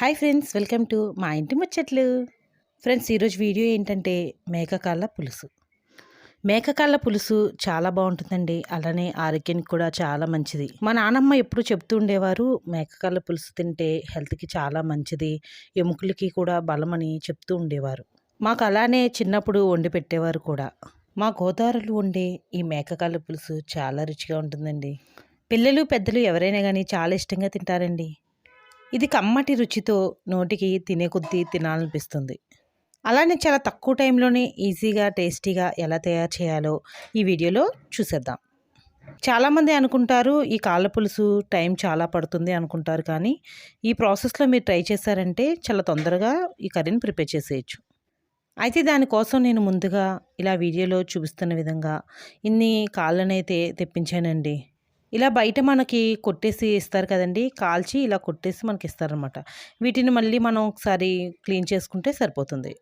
Hi friends welcome to మా ఇంటి ముచ్చట్లు. ఫ్రెండ్స్ ఈరోజు వీడియో ఏంటంటే మేకకాళ్ళ పులుసు. మేకకాళ్ళ పులుసు చాలా బాగుంటుందండి. అలానే ఆరోగ్యానికి కూడా చాలా మంచిది. మా నానమ్మ ఎప్పుడు చెప్తూ ఉండేవారు మేకకాళ్ళ పులుసు తింటే హెల్త్కి చాలా మంచిది ఎముకలకి కూడా బలమని చెప్తూ ఉండేవారు. మాకు అలానే చిన్నప్పుడు వండి పెట్టేవారు కూడా. మా గోదావరిలో ఉండే ఈ మేకకాళ్ళ పులుసు చాలా రుచిగా ఉంటుందండి. పిల్లలు పెద్దలు ఎవరైనా కానీ చాలా ఇష్టంగా తింటారండి. ఇది కమ్మటి రుచితో నోటికి తినే కొద్దీ తినాలనిపిస్తుంది. అలానే చాలా తక్కువ టైంలోనే ఈజీగా టేస్టీగా ఎలా తయారు చేయాలో ఈ వీడియోలో చూసేద్దాం. చాలామంది అనుకుంటారు ఈ కాళ్ళ పులుసు టైం చాలా పడుతుంది అనుకుంటారు కానీ ఈ ప్రాసెస్లో మీరు ట్రై చేశారంటే చాలా తొందరగా ఈ కర్రీని ప్రిపేర్ చేసేయచ్చు. అయితే దానికోసం నేను ముందుగా ఇలా వీడియోలో చూపిస్తున్న విధంగా ఇన్ని కాళ్ళనైతే తెప్పించానండి. ఇలా బయట మనకి కొట్టేసి ఇస్తారు కదండి కాల్చి ఇలా కొట్టేసి మనకి ఇస్తారనమాట. వీటిని మళ్ళీ మనం ఒకసారి క్లీన్ చేసుకుంటే సరిపోతుంది.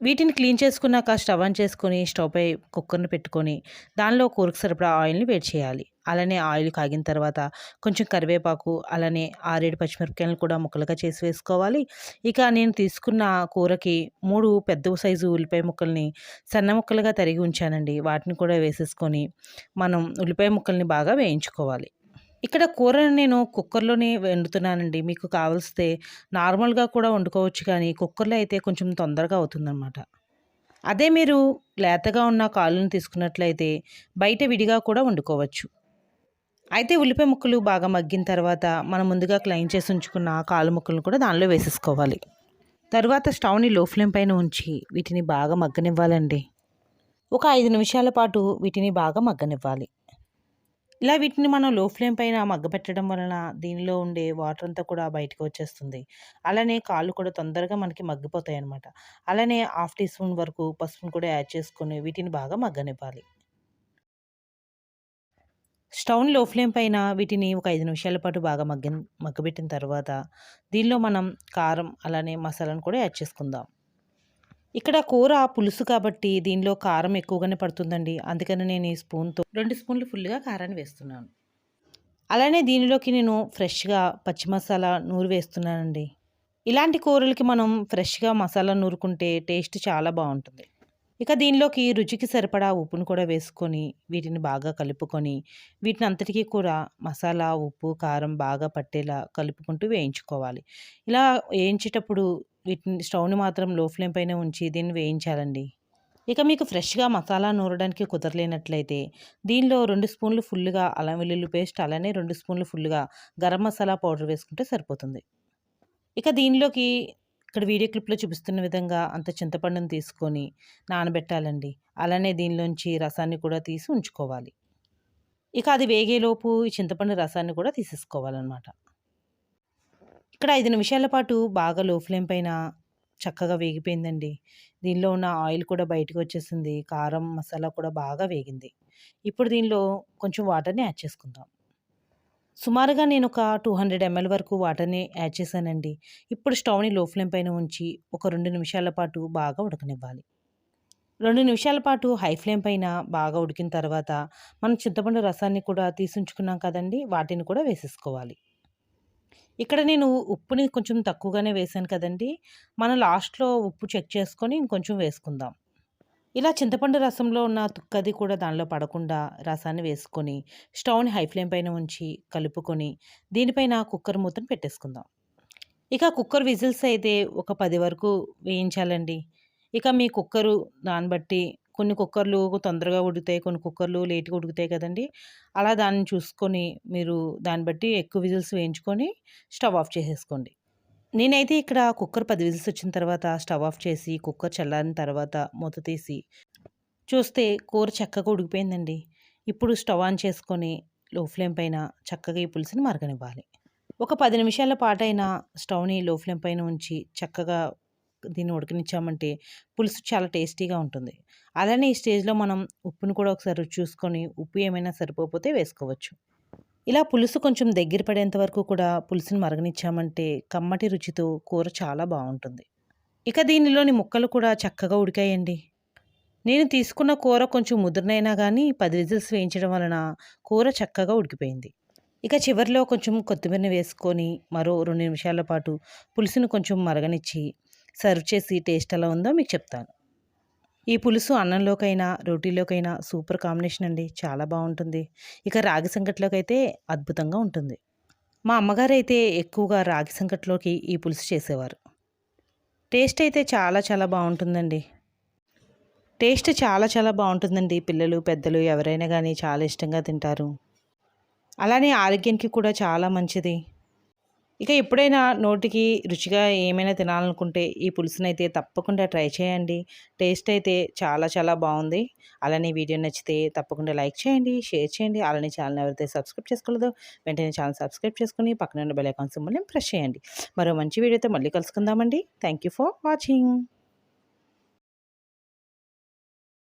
వీటిని క్లీన్ చేసుకున్నాక స్టవ్ ఆన్ చేసుకొని స్టవ్ పై కుక్కర్ని పెట్టుకొని దానిలో కూరకు సరిపడా ఆయిల్ని వేడి చేయాలి. అలానే ఆయిల్ కాగిన తర్వాత కొంచెం కరివేపాకు అలానే ఆరేడు పచ్చిమిరపకాయలను కూడా ముక్కలుగా చేసి వేసుకోవాలి. ఇక నేను తీసుకున్న కూరకి మూడు పెద్ద సైజు ఉల్లిపాయ ముక్కల్ని సన్న ముక్కలుగా తరిగి ఉంచానండి. వాటిని కూడా వేసేసుకొని మనం ఉల్లిపాయ ముక్కల్ని బాగా వేయించుకోవాలి. ఇక్కడ కూరని నేను కుక్కర్లోనే వండుతున్నానండి. మీకు కావలిస్తే నార్మల్గా కూడా వండుకోవచ్చు కానీ కుక్కర్లో అయితే కొంచెం తొందరగా అవుతుందన్నమాట. అదే మీరు లేతగా ఉన్న కాళ్ళను తీసుకున్నట్లయితే బయట విడిగా కూడా వండుకోవచ్చు. అయితే ఉల్లిపాయ ముక్కలు బాగా మగ్గిన తర్వాత మనం ముందుగా క్లైన్ చేసి ఉంచుకున్న కాలు ముక్కలను కూడా దానిలో వేసేసుకోవాలి. తర్వాత స్టవ్ని లో ఫ్లేమ్ పైన ఉంచి వీటిని బాగా మగ్గనివ్వాలండి. ఒక ఐదు నిమిషాల పాటు వీటిని బాగా మగ్గనివ్వాలి. ఇలా వీటిని మనం లో ఫ్లేమ్ పైన మగ్గపెట్టడం వలన దీనిలో ఉండే వాటర్ అంతా కూడా బయటకు వచ్చేస్తుంది. అలానే కాళ్ళు కూడా తొందరగా మనకి మగ్గిపోతాయి అనమాట అలానే హాఫ్ టీ స్పూన్ వరకు పసుపును కూడా యాడ్ చేసుకొని వీటిని బాగా మగ్గనివ్వాలి. స్టవ్లో ఫ్లేమ్ పైన వీటిని ఒక ఐదు నిమిషాల పాటు బాగా మగ్గ మగ్గబెట్టిన తర్వాత దీనిలో మనం కారం అలానే మసాలాను కూడా యాడ్ చేసుకుందాం. ఇక్కడ కూర పులుసు కాబట్టి దీనిలో కారం ఎక్కువగానే పడుతుందండి. అందుకని నేను ఈ స్పూన్తో రెండు స్పూన్లు ఫుల్గా కారాన్ని వేస్తున్నాను. అలానే దీనిలోకి నేను ఫ్రెష్గా పచ్చి మసాలా నూరు వేస్తున్నానండి. ఇలాంటి కూరలకి మనం ఫ్రెష్గా మసాలా నూరుకుంటే టేస్ట్ చాలా బాగుంటుంది. ఇక దీనిలోకి రుచికి సరిపడా ఉప్పును కూడా వేసుకొని వీటిని బాగా కలుపుకొని వీటిని అంతటికీ కూడా మసాలా ఉప్పు కారం బాగా పట్టేలా కలుపుకుంటూ వేయించుకోవాలి. ఇలా వేయించేటప్పుడు వీటిని స్టవ్ని మాత్రం లో ఫ్లేమ్ పైన ఉంచి దీన్ని వేయించాలండి. ఇక మీకు ఫ్రెష్గా మసాలా నూరడానికి కుదరలేనట్లయితే దీనిలో రెండు స్పూన్లు ఫుల్గా అల్లం వెల్లుల్లి పేస్ట్ అలానే రెండు స్పూన్లు ఫుల్గా గరం మసాలా పౌడర్ వేసుకుంటే సరిపోతుంది. ఇక దీనిలోకి ఇక్కడ వీడియో క్లిప్లో చూపిస్తున్న విధంగా అంత చింతపండును తీసుకొని నానబెట్టాలండి. అలానే దీనిలోంచి రసాన్ని కూడా తీసి ఉంచుకోవాలి. ఇక అది వేగేలోపు ఈ చింతపండు రసాన్ని కూడా తీసేసుకోవాలన్నమాట. ఇక్కడ ఐదు నిమిషాల పాటు బాగా లో ఫ్లేమ్ పైన చక్కగా వేగిపోయిందండి. దీనిలో ఉన్న ఆయిల్ కూడా బయటకు వచ్చేసింది. కారం మసాలా కూడా బాగా వేగింది. ఇప్పుడు దీనిలో కొంచెం వాటర్ని యాడ్ చేసుకుందాం. సుమారుగా నేను ఒక టూ హండ్రెడ్ ఎంఎల్ వరకు వాటర్ని యాడ్ చేశానండి. ఇప్పుడు స్టవ్ని లో ఫ్లేమ్ పైన ఉంచి ఒక రెండు నిమిషాల పాటు బాగా ఉడకనివ్వాలి. రెండు నిమిషాల పాటు హై ఫ్లేమ్ పైన బాగా ఉడికిన తర్వాత మనం చింతపండు రసాన్ని కూడా తీసుంచుకున్నాం కదండి వాటిని కూడా వేసేసుకోవాలి. ఇక్కడ నేను ఉప్పుని కొంచెం తక్కువగానే వేసాను కదండి మనం లాస్ట్లో ఉప్పు చెక్ చేసుకొని ఇంకొంచెం వేసుకుందాం. ఇలా చింతపండు రసంలో ఉన్న తుక్కది కూడా దానిలో పడకుండా రసాన్ని వేసుకొని స్టవ్ని హై ఫ్లేమ్ పైన ఉంచి కలుపుకొని దీనిపైన కుక్కర్ మూతను పెట్టేసుకుందాం. ఇక కుక్కర్ విజిల్స్ అయితే ఒక పది వరకు వేయించాలండి. ఇక మీ కుక్కరు దాన్ని బట్టి కొన్ని కుక్కర్లు తొందరగా ఉడుకుతాయి కొన్ని కుక్కర్లు లేట్గా ఉడుకుతాయి కదండి అలా దాన్ని చూసుకొని మీరు దాన్ని బట్టి ఎక్కువ విజిల్స్ వేయించుకొని స్టవ్ ఆఫ్ చేసేసుకోండి. నేనైతే ఇక్కడ కుక్కర్ పది విజిల్స్ వచ్చిన తర్వాత స్టవ్ ఆఫ్ చేసి కుక్కర్ చల్లారిన తర్వాత మూత తీసి చూస్తే కూర చక్కగా ఉడికిపోయిందండి. ఇప్పుడు స్టవ్ ఆన్ చేసుకొని లో ఫ్లేమ్ పైన చక్కగా ఈ పులుసుని మరగనివ్వాలి. ఒక పది నిమిషాల పాటైన స్టవ్ని లో ఫ్లేమ్ పైన ఉంచి చక్కగా దీన్ని ఉడకనిచ్చామంటే పులుసు చాలా టేస్టీగా ఉంటుంది. అలానే ఈ స్టేజ్లో మనం ఉప్పును కూడా ఒకసారి చూసుకొని ఉప్పు ఏమైనా సరిపోతే వేసుకోవచ్చు. ఇలా పులుసు కొంచెం దగ్గర పడేంత వరకు కూడా పులుసుని మరగనిచ్చామంటే కమ్మటి రుచితో కూర చాలా బాగుంటుంది. ఇక దీనిలోని ముక్కలు కూడా చక్కగా ఉడికాయండి. నేను తీసుకున్న కూర కొంచెం ముదురునైనా కానీ పది విజిల్స్ వేయించడం వలన కూర చక్కగా ఉడికిపోయింది. ఇక చివరిలో కొంచెం కొత్తిమీరని వేసుకొని మరో రెండు నిమిషాల పాటు పులుసును కొంచెం మరగనిచ్చి సర్వ్ చేసి టేస్ట్ ఎలా ఉందో మీకు చెప్తాను. ఈ పులుసు అన్నంలోకైనా రోటీలోకైనా సూపర్ కాంబినేషన్ అండి. చాలా బాగుంటుంది. ఇక రాగి సంకట్లోకి అయితే అద్భుతంగా ఉంటుంది. మా అమ్మగారు అయితే ఎక్కువగా రాగి సంకట్లోకి ఈ పులుసు చేసేవారు. టేస్ట్ అయితే చాలా చాలా బాగుంటుందండి. టేస్ట్ చాలా చాలా బాగుంటుందండి. పిల్లలు పెద్దలు ఎవరైనా కానీ చాలా ఇష్టంగా తింటారు. అలానే ఆరోగ్యానికి కూడా చాలా మంచిది. ఇక ఎప్పుడైనా నోటికి రుచిగా ఏమైనా తినాలనుకుంటే ఈ పులుసునైతే తప్పకుండా ట్రై చేయండి. టేస్ట్ అయితే చాలా చాలా బాగుంది. అలానే వీడియో నచ్చితే తప్పకుండా లైక్ చేయండి షేర్ చేయండి. అలానే ఛానల్ ఎవరైతే సబ్స్క్రైబ్ చేసుకోలేదో వెంటనే ఛానల్ సబ్స్క్రైబ్ చేసుకుని పక్కన ఉన్న బెల్ ఐకాన్ సింబల్ని ప్రెస్ చేయండి. మరో మంచి వీడియోతో మళ్ళీ కలుసుకుందామండి. Thank you for watching.